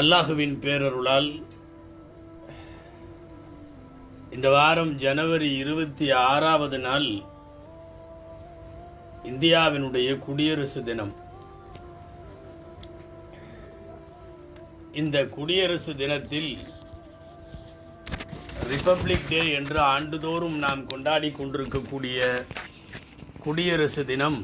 அல்லாஹுவின் பேரருளால் இந்த வாரம் ஜனவரி இருபத்தி ஆறாவது நாள் இந்தியாவினுடைய குடியரசு தினம். இந்த குடியரசு தினத்தில் ரிப்பப்ளிக் டே என்று ஆண்டுதோறும் நாம் கொண்டாடி கொண்டிருக்கக்கூடிய குடியரசு தினம்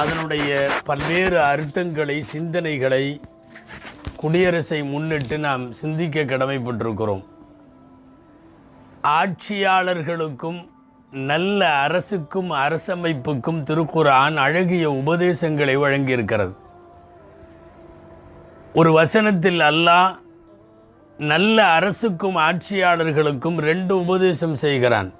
அதனுடைய பல்வேறு அர்த்தங்களை சிந்தனைகளை குடியரசை முன்னிட்டு நாம் சிந்திக்க கடமைப்பட்டிருக்கிறோம். ஆட்சியாளர்களுக்கும் நல்ல அரசுக்கும் அரசமைப்புக்கும் திருக்குரான் அழகிய உபதேசங்களை வழங்கியிருக்கிறது. ஒரு வசனத்தில் அல்லாஹ் நல்ல அரசுக்கும் ஆட்சியாளர்களுக்கும் ரெண்டு உபதேசம் செய்கிறான்.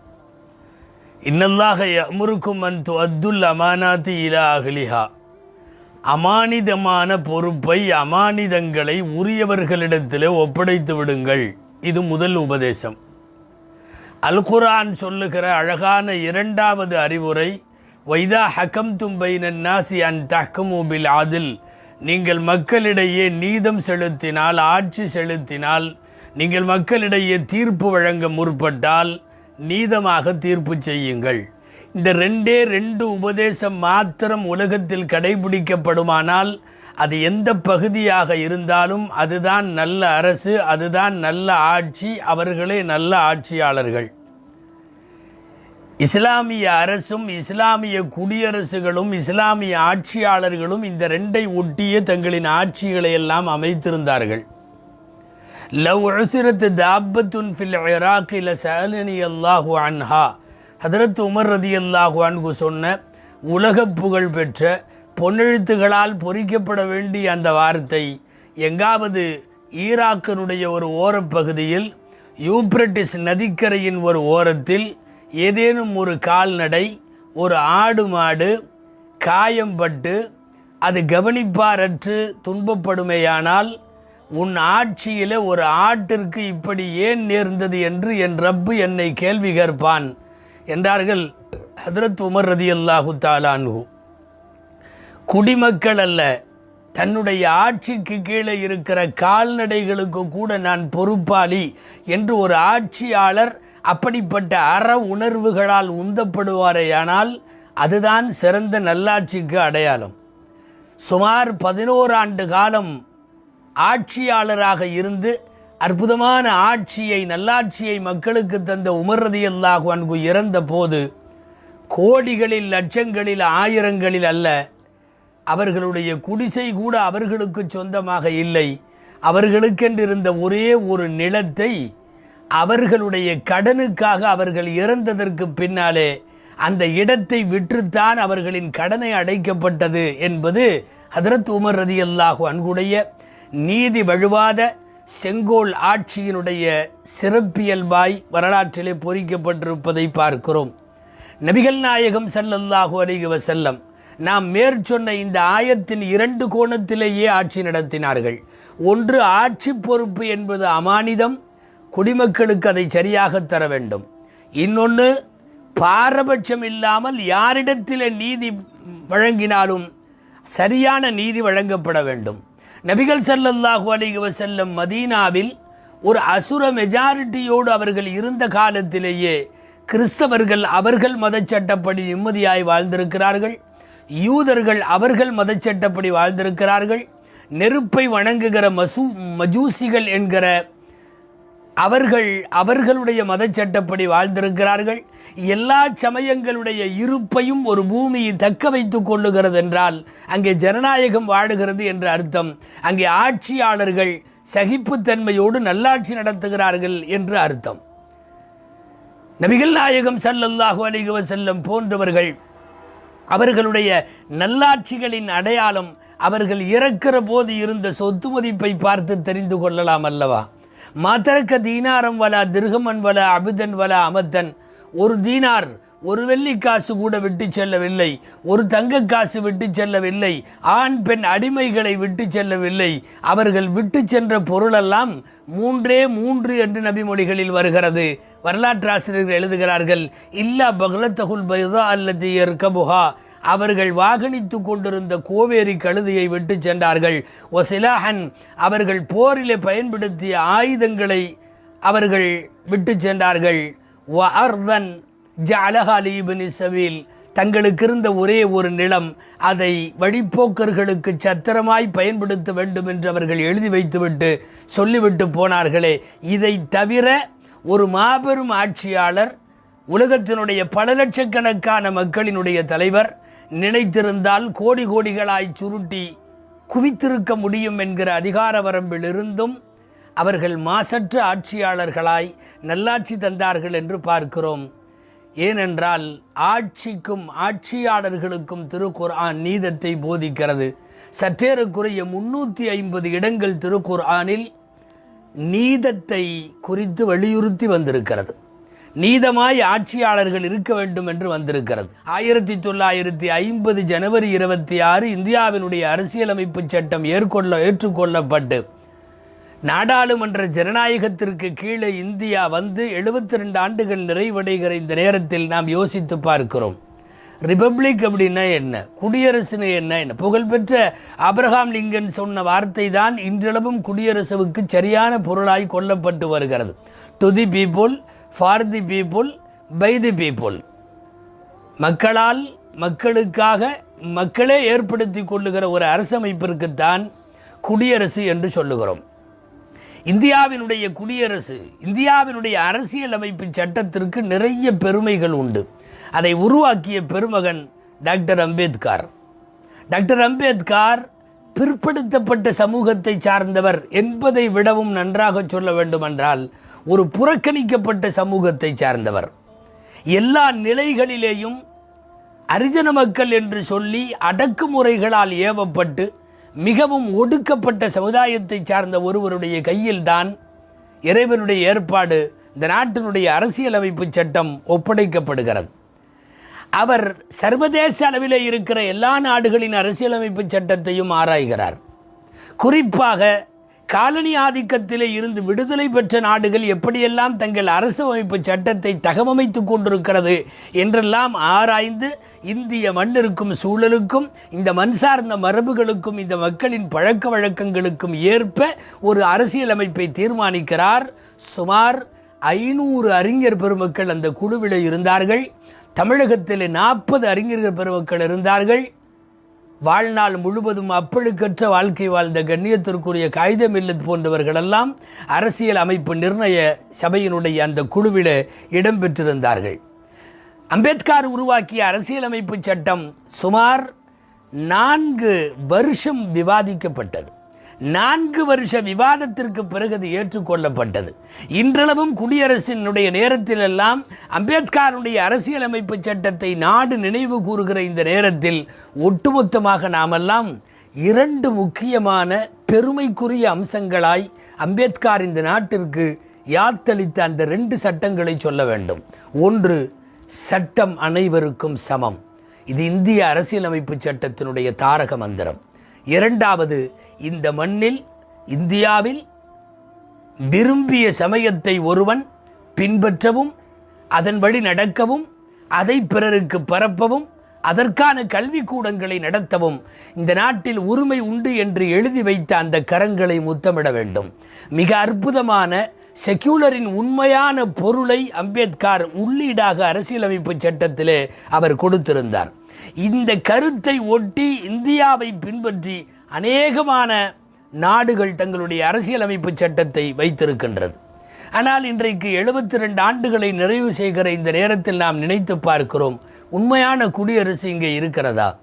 இன்னல்லாக அமுருக்கும் அன் அத்துல் அமானாத்தி இலா அகலிஹா அமானிதமான பொறுப்பை அமானிதங்களை உரியவர்களிடத்தில் ஒப்படைத்து விடுங்கள். இது முதல் உபதேசம். அல்குரான் சொல்லுகிற அழகான இரண்டாவது அறிவுரை வைதா ஹக்கம் தும்பை நன்னாசி அன் தஹ்கமூபில் ஆதில். நீங்கள் மக்களிடையே நீதம் செலுத்தினால் ஆட்சி செலுத்தினால் நீங்கள் மக்களிடையே தீர்ப்பு வழங்க முற்பட்டால் நீதமாக தீர்ப்பு செய்யுங்கள். இந்த ரெண்டே ரெண்டு உபதேசம் மாத்திரம் உலகத்தில் கடைபிடிக்கப்படுமானால் அது எந்த பகுதியாக இருந்தாலும் அதுதான் நல்ல அரசு அதுதான் நல்ல ஆட்சி அவர்களே நல்ல ஆட்சியாளர்கள். இஸ்லாமிய அரசும் இஸ்லாமிய குடியரசுகளும் இஸ்லாமிய ஆட்சியாளர்களும் இந்த ரெண்டை ஒட்டியே தங்களின் ஆட்சிகளை எல்லாம் அமைத்திருந்தார்கள். லவ் உசிரத்து தாபத்துன் ஃபில் இராக் இல சலனி அல்லாஹு அன்ஹா ஹதரத் உமர் ரதி அல்லாஹு அன்கு சொன்ன உலக புகழ் பெற்ற பொன்னெழுத்துகளால் பொறிக்கப்பட வேண்டிய அந்த வார்த்தை எங்காவது ஈராக்கினுடைய ஒரு ஓரப்பகுதியில் யூப்ரட்டிஸ் நதிக்கரையின் ஒரு ஓரத்தில் ஏதேனும் ஒரு கால்நடை ஒரு ஆடு மாடு காயம்பட்டு அது கவனிப்பாரற்று துன்பப்படுமேயானால் உன் ஆட்சியிலே ஒரு ஆட்டிற்கு இப்படி ஏன் நேர்ந்தது என்று என் ரப்பு என்னை கேள்வி கேட்பான் என்றார்கள் ஹதரத் உமர் ரதி அல்லாஹு தாலானு குடிமக்கள் அல்ல தன்னுடைய ஆட்சிக்கு கீழே இருக்கிற கால்நடைகளுக்கு கூட நான் பொறுப்பாளி என்று ஒரு ஆட்சியாளர் அப்படிப்பட்ட அற உணர்வுகளால் உந்தப்படுவாரேயானால் அதுதான் சிறந்த நல்லாட்சிக்கு அடையாளம். சுமார் பதினோரு ஆண்டு காலம் ஆட்சியாளராக இருந்து அற்புதமான ஆட்சியை நல்லாட்சியை மக்களுக்கு தந்த உமர்ரதி அல்லாஹு அன்கு இறந்த போது கோடிகளில் லட்சங்களில் ஆயிரங்களில் அல்ல அவர்களுடைய குடிசை கூட அவர்களுக்கு சொந்தமாக இல்லை. அவர்களுக்கென்றிருந்த ஒரே ஒரு நிலத்தை அவர்களுடைய கடனுக்காக அவர்கள் இறந்ததற்கு பின்னாலே அந்த இடத்தை விற்றுத்தான் அவர்களின் கடனை அடைக்கப்பட்டது என்பது ஹதரத் உமர் ரதி அல்லாஹு அன்குடைய நீதி வழுவாத செங்கோல் ஆட்சியினுடைய சிறப்பியல்பாய் வரலாற்றிலே பொறிக்கப்பட்டிருப்பதை பார்க்கிறோம். நபிகள் நாயகம் ஸல்லல்லாஹு அலைஹி வசல்லம் நாம் மேற்சொன்ன இந்த ஆயத்தின் இரண்டு கோணத்திலேயே ஆட்சி நடத்தினார்கள். ஒன்று ஆட்சி பொறுப்பு என்பது அமானிதம் குடிமக்களுக்கு அதை சரியாக தர வேண்டும். இன்னொன்று பாரபட்சம் இல்லாமல் யாரிடத்தில் நீதி வழங்கினாலும் சரியான நீதி வழங்கப்பட வேண்டும். நபிகள் சல்லல்லாஹு அலைஹி செல்லும் மதீனாவில் ஒரு அசுர மெஜாரிட்டியோடு அவர்கள் இருந்த காலத்திலேயே கிறிஸ்தவர்கள் அவர்கள் மதச்சட்டப்படி நிம்மதியாய் வாழ்ந்திருக்கிறார்கள். யூதர்கள் அவர்கள் மதச்சட்டப்படி வாழ்ந்திருக்கிறார்கள். நெருப்பை வணங்குகிற மசூ மஜூசிகள் என்கிற அவர்கள் அவர்களுடைய மதச்சட்டப்படி வாழ்ந்திருக்கிறார்கள். எல்லா சமயங்களுடைய இருப்பையும் ஒரு பூமியை தக்க வைத்துக் கொள்ளுகிறது என்றால் அங்கே ஜனநாயகம் வாழுகிறது என்று அர்த்தம். அங்கே ஆட்சியாளர்கள் சகிப்புத்தன்மையோடு நல்லாட்சி நடத்துகிறார்கள் என்று அர்த்தம். நபிகள் நாயகம் சல்லல்லாஹு அலிகுவ செல்லம் போன்றவர்கள் அவர்களுடைய நல்லாட்சிகளின் அடையாளம் அவர்கள் இறக்கிற போது இருந்த சொத்து மதிப்பை பார்த்து தெரிந்து கொள்ளலாம் அல்லவா? மாத்தரக்க தீனாரம் வலா திருகமன் வலா அபிதன் வலா அமத்தன். ஒரு தீனார் ஒரு வெள்ளி காசு கூட விட்டு செல்லவில்லை. ஒரு தங்க காசு விட்டு செல்லவில்லை. ஆண் பெண் அடிமைகளை விட்டு செல்லவில்லை. அவர்கள் விட்டு சென்ற பொருளெல்லாம் மூன்றே மூன்று என்று நபிமொழிகளில் வருகிறது. வரலாற்று ஆசிரியர்கள் எழுதுகிறார்கள் இல்லா பகலத்தகுல் பைதா அல்லது எர்கபுகா அவர்கள் வாகனித்து கொண்டிருந்த கோவேரி கழுதையை விட்டு சென்றார்கள். ஒசிலாஹன் அவர்கள் போரிலே பயன்படுத்திய ஆயுதங்களை அவர்கள் விட்டு சென்றார்கள். வ அர்தன் ஜலஹாலிபின் சவீல் தங்களுக்கு இருந்த ஒரே ஒரு நிலம் அதை வழிப்போக்கர்களுக்கு சத்திரமாய் பயன்படுத்த வேண்டும் என்று அவர்கள் எழுதி வைத்துவிட்டு சொல்லிவிட்டு போனார்களே. இதை தவிர ஒரு மாபெரும் ஆட்சியாளர் உலகத்தினுடைய பல லட்சக்கணக்கான மக்களினுடைய தலைவர் நினைத்திருந்தால் கோடி கோடிகளாய் சுருட்டி குவித்திருக்க முடியும் என்கிற அதிகார வரம்பில் இருந்தும் அவர்கள் மாசற்ற ஆட்சியாளர்களாய் நல்லாட்சி தந்தார்கள் என்று பார்க்கிறோம். ஏனென்றால் ஆட்சிக்கும் ஆட்சியாளர்களுக்கும் திருக்குர்ஆன் நீதத்தை போதிக்கிறது. சற்றேறக்குறைய முன்னூற்றி ஐம்பது இடங்கள் திருக்குர்ஆனில் நீதத்தை குறித்து வலியுறுத்தி வந்திருக்கிறது. நீதமாய் ஆட்சியாளர்கள் இருக்க வேண்டும் என்று வந்திருக்கிறது. ஆயிரத்தி தொள்ளாயிரத்தி ஐம்பது ஜனவரி இருபத்தி ஆறு இந்தியாவினுடைய அரசியலமைப்பு சட்டம் ஏற்கொள்ள ஏற்றுக்கொள்ளப்பட்டு நாடாளுமன்ற ஜனநாயகத்திற்கு கீழே இந்தியா வந்து எழுபத்தி ரெண்டு ஆண்டுகள் நிறைவடைகிற இந்த நேரத்தில் நாம் யோசித்து பார்க்கிறோம். ரிபப்ளிக் அப்படின்னா என்ன? குடியரசுன்னு என்ன? என்ன? புகழ்பெற்ற அப்ரஹாம் லிங்கன் சொன்ன வார்த்தை தான் இன்றளவும் குடியரசுவுக்கு சரியான பொருளாய் கொல்லப்பட்டு வருகிறது. To the people for the people by the people. மக்களால் மக்களுக்காக மக்களே ஏற்படுத்தி கொள்ளுகிற ஒரு அரசமைப்பிற்குத்தான் குடியரசு என்று சொல்லுகிறோம். இந்தியாவினுடைய குடியரசு இந்தியாவினுடைய அரசியலமைப்பு சட்டத்திற்கு நிறைய பெருமைகள் உண்டு. அதை உருவாக்கிய பெருமகன் டாக்டர் அம்பேத்கர். டாக்டர் அம்பேத்கர் பிற்படுத்தப்பட்ட சமூகத்தை சார்ந்தவர் என்பதை விடவும் நன்றாக சொல்ல வேண்டுமென்றால் ஒரு புறக்கணிக்கப்பட்ட சமூகத்தை சார்ந்தவர். எல்லா நிலைகளிலேயும் அரிஜன மக்கள் என்று சொல்லி அடக்குமுறைகளால் ஏவப்பட்டு மிகவும் ஒடுக்கப்பட்ட சமுதாயத்தை சார்ந்த ஒருவருடைய கையில்தான் இறைவனுடைய ஏற்பாடு இந்த நாட்டினுடைய அரசியலமைப்பு சட்டம் ஒப்படைக்கப்படுகிறது. அவர் சர்வதேச அளவில் இருக்கிற எல்லா நாடுகளின் அரசியலமைப்பு சட்டத்தையும் ஆராய்கிறார். குறிப்பாக காலனி ஆதிக்கத்திலே இருந்து விடுதலை பெற்ற நாடுகள் எப்படியெல்லாம் தங்கள் அரசமைப்பு சட்டத்தை தகவமைத்து கொண்டிருக்கிறது என்றெல்லாம் ஆராய்ந்து இந்திய மண்ணிற்கும் சூழலுக்கும் இந்த மண் சார்ந்த மரபுகளுக்கும் இந்த மக்களின் பழக்க வழக்கங்களுக்கும் ஏற்ப ஒரு அரசியலமைப்பை தீர்மானிக்கிறார். சுமார் ஐநூறு அறிஞர் பெருமக்கள் அந்த குழுவில் இருந்தார்கள். தமிழகத்தில் நாற்பது அறிஞர்கள் பெருமக்கள் இருந்தார்கள். வாழ்நாள் முழுவதும் அப்பழுக்கற்ற வாழ்க்கை வாழ்ந்த கண்ணியத்திற்குரிய காகிதம் இல்லத் போன்றவர்களெல்லாம் அரசியல் அமைப்பு நிர்ணய சபையினுடைய அந்த குழுவில் இடம்பெற்றிருந்தார்கள். அம்பேத்கர் உருவாக்கிய அரசியலமைப்பு சட்டம் சுமார் நான்கு வருஷம் விவாதிக்கப்பட்டது. நான்கு வருஷ விவாதத்திற்கு பிறகு அது ஏற்றுக்கொள்ளப்பட்டது. இன்றளவும் குடியரசினுடைய நேரத்திலெல்லாம் அம்பேத்கருடைய அரசியலமைப்பு சட்டத்தை நாடு நினைவு கூறுகிற இந்த நேரத்தில் ஒட்டுமொத்தமாக நாமெல்லாம் இரண்டு முக்கியமான பெருமைக்குரிய அம்சங்களாய் அம்பேத்கர் இந்த நாட்டிற்கு யாத்தளித்த அந்த ரெண்டு சட்டங்களை சொல்ல வேண்டும். ஒன்று சட்டம் அனைவருக்கும் சமம். இது இந்திய அரசியலமைப்பு சட்டத்தினுடைய தாரக மந்திரம். இரண்டாவது இந்த மண்ணில் இந்தியாவில் விரும்பிய சமயத்தை ஒருவன் பின்பற்றவும் அதன் வழி நடக்கவும் அதை பிறருக்கு பரப்பவும் அதற்கான கல்விக்கூடங்களை நடத்தவும் இந்த நாட்டில் உரிமை உண்டு என்று எழுதி வைத்த அந்த கரங்களை முத்தமிட வேண்டும். மிக அற்புதமான செக்யூலரின் உண்மையான பொருளை அம்பேத்கர் உள்ளீடாக அரசியலமைப்பு சட்டத்திலே அவர் கொடுத்திருந்தார். இந்த கருத்தை ஒட்டி இந்தியாவை பின்பற்றி அநேகமான நாடுகள் தங்களுடைய அரசியலமைப்பு சட்டத்தை வைத்திருக்கின்றது. ஆனால் இன்றைக்கு எழுபத்தி ரெண்டு ஆண்டுகளை நிறைவு செய்கிற இந்த நேரத்தில் நாம் நினைத்து பார்க்கிறோம் உண்மையான குடியரசு இங்கே இருக்கிறதா?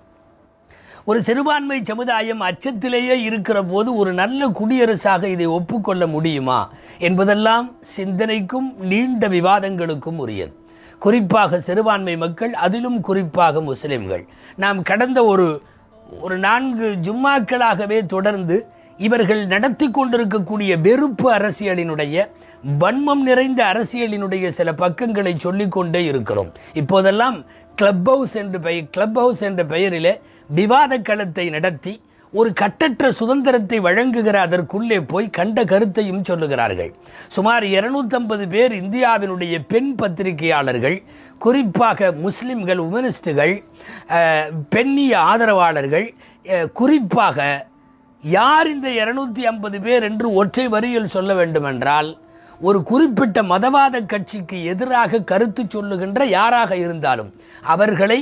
ஒரு சிறுபான்மை சமுதாயம் அச்சத்திலேயே இருக்கிற போது ஒரு நல்ல குடியரசாக இதை ஒப்புக்கொள்ள முடியுமா? என்பதெல்லாம் சிந்தனைக்கும் நீண்ட விவாதங்களுக்கும் உரியது. குறிப்பாக சிறுபான்மை மக்கள் அதிலும் குறிப்பாக முஸ்லிம்கள். நாம் கடந்த ஒரு ஒரு நான்கு ஜும்மாக்களாகவே தொடர்ந்து இவர்கள் நடத்தி கொண்டிருக்கக்கூடிய வெறுப்பு அரசியலினுடைய வன்மம் நிறைந்த அரசியலினுடைய சில பக்கங்களை சொல்லிக்கொண்டே இருக்கிறோம். இப்போதெல்லாம் கிளப் ஹவுஸ் என்று பெயர் கிளப் ஹவுஸ் என்ற பெயரிலே விவாத களத்தை நடத்தி ஒரு கட்டற்ற சுதந்திரத்தை வழங்குகிற அதற்குள்ளே போய் கண்ட கருத்தையும் சொல்லுகிறார்கள். சுமார் 250 பேர் இந்தியாவினுடைய பெண் பத்திரிகையாளர்கள் குறிப்பாக முஸ்லிம்கள் உமனிஸ்டுகள் பெண்ணிய ஆதரவாளர்கள் குறிப்பாக யார் இந்த 250 ஐம்பது பேர் என்று ஒற்றை வரியில் சொல்ல வேண்டுமென்றால் ஒரு குறிப்பிட்ட மதவாத கட்சிக்கு எதிராக கருத்து சொல்லுகின்ற யாராக இருந்தாலும் அவர்களை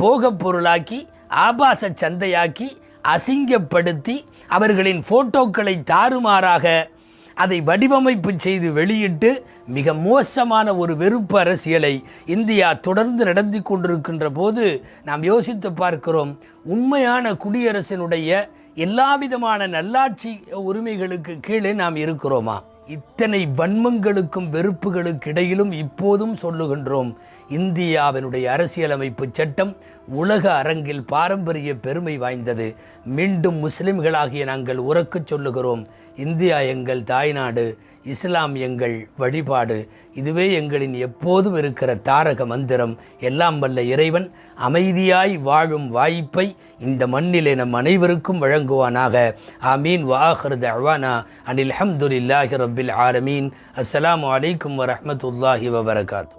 போகப் பொருளாக்கி ஆபாச சந்தையாக்கி அசிங்கப்படுத்தி அவர்களின் போட்டோக்களை தாறுமாறாக அதை வடிவமைப்பு செய்து வெளியிட்டு மிக மோசமான ஒரு வெறுப்பு அரசியலை இந்தியா தொடர்ந்து நடத்தி கொண்டிருக்கின்ற போது நாம் யோசித்து பார்க்கிறோம் உண்மையான குடியரசினுடைய எல்லாவிதமான நல்லாட்சி உரிமைகளுக்கு கீழே நாம் இருக்கிறோமா? இத்தனை வன்மங்களுக்கும் வெறுப்புகளுக்கு இடையிலும் இப்போதும் சொல்லுகின்றோம் இந்தியாவினுடைய அரசியலமைப்பு சட்டம் உலக அரங்கில் பாரம்பரிய பெருமை வாய்ந்தது. மீண்டும் முஸ்லிம்களாகிய நாங்கள் உறக்கச் சொல்லுகிறோம். இந்தியா எங்கள் தாய்நாடு இஸ்லாம் எங்கள் வழிபாடு. இதுவே எங்களின் எப்போதும் இருக்கிற தாரக மந்திரம். எல்லாம் வல்ல இறைவன் அமைதியாய் வாழும் வாய்ப்பை இந்த மண்ணிலே நம் அனைவருக்கும் வழங்குவானாக. ஆமீன். வாஹர் அவானா அனில் அஹமதுல்லாஹி ரபில் ஆலமீன். அஸ்லாம் வலைக்கம் வரமத்துல்லாஹி வபரகாத்து.